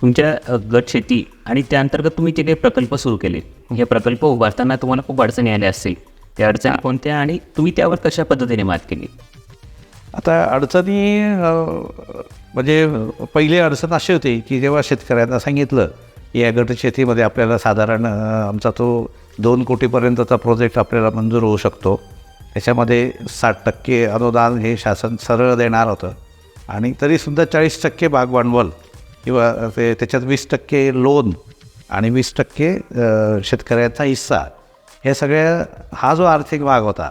तुमच्या गट शेती आणि त्या अंतर्गत तुम्ही जे काही प्रकल्प सुरू केले हे प्रकल्प उभारताना तुम्हाला खूप अडचणी आल्या असतील. त्या अडचणी कोणत्या आणि तुम्ही त्यावर कशा पद्धतीने मात केली? आता अडचणी म्हणजे पहिली अडचण अशी होती की जेव्हा शेतकऱ्यांना सांगितलं की या गट शेतीमध्ये आपल्याला साधारण आमचा तो दोन कोटीपर्यंतचा प्रोजेक्ट आपल्याला मंजूर होऊ शकतो. त्याच्यामध्ये साठ टक्के अनुदान हे शासन सरळ देणार होतं. आणि तरीसुद्धा चाळीस टक्के भाग भांडवल किंवा ते त्याच्यात वीस टक्के लोन आणि वीस टक्के शेतकऱ्याचा शेतकऱ्यांचा हिस्सा. हे सगळ्या हा जो आर्थिक भाग होता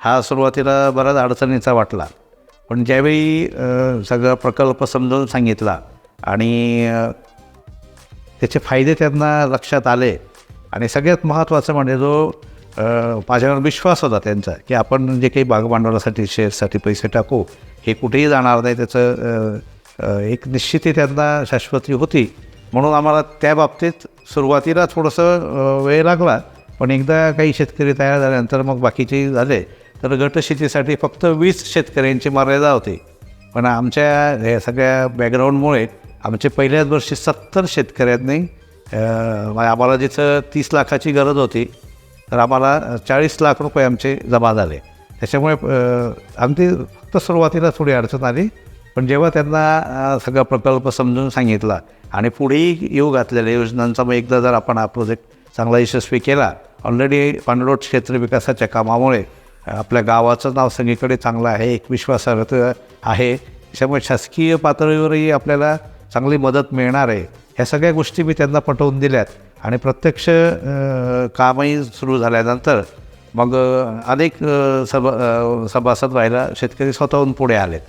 हा सुरुवातीला बराच अडचणीचा वाटला. पण ज्यावेळी सगळा प्रकल्प समजावून सांगितला आणि त्याचे फायदे त्यांना लक्षात आले आणि सगळ्यात महत्त्वाचं म्हणजे जो माझ्यावर विश्वास होता त्यांचा की आपण जे काही भागभांडवलासाठी शेअर्ससाठी पैसे टाकू हे कुठेही जाणार नाही त्याचं एक निश्चिती त्यांना शाश्वती होती. म्हणून आम्हाला त्या बाबतीत सुरुवातीला थोडंसं वेळ लागला. पण एकदा काही शेतकरी तयार झाल्यानंतर मग बाकीचे झाले. तर गटशेतीसाठी फक्त वीस शेतकऱ्यांची मर्यादा होती. पण आमच्या ह्या सगळ्या बॅकग्राऊंडमुळे आमचे पहिल्याच वर्षी सत्तर शेतकऱ्यांनी आम्हाला जिथं तीस लाखाची गरज होती तर आम्हाला चाळीस लाख रुपये आमचे जमा झाले. त्याच्यामुळे अगदी फक्त सुरुवातीला थोडी अडचण आली. पण जेव्हा त्यांना सगळा प्रकल्प समजून सांगितला आणि पुढेही येऊ घातलेल्या योजनांचा मग एकदा जर आपण हा प्रोजेक्ट चांगला यशस्वी केला ऑलरेडी पाणलोट क्षेत्र विकासाच्या कामामुळे आपल्या गावाचं नाव सगळीकडे चांगलं आहे एक विश्वासार्हत आहे त्याच्यामुळे शासकीय पातळीवरही आपल्याला चांगली मदत मिळणार आहे ह्या सगळ्या गोष्टी मी त्यांना पटवून दिल्यात. आणि प्रत्यक्ष कामही सुरू झाल्यानंतर मग अनेक सभा सभासद व्हायला शेतकरी स्वतःहून पुढे आलेत.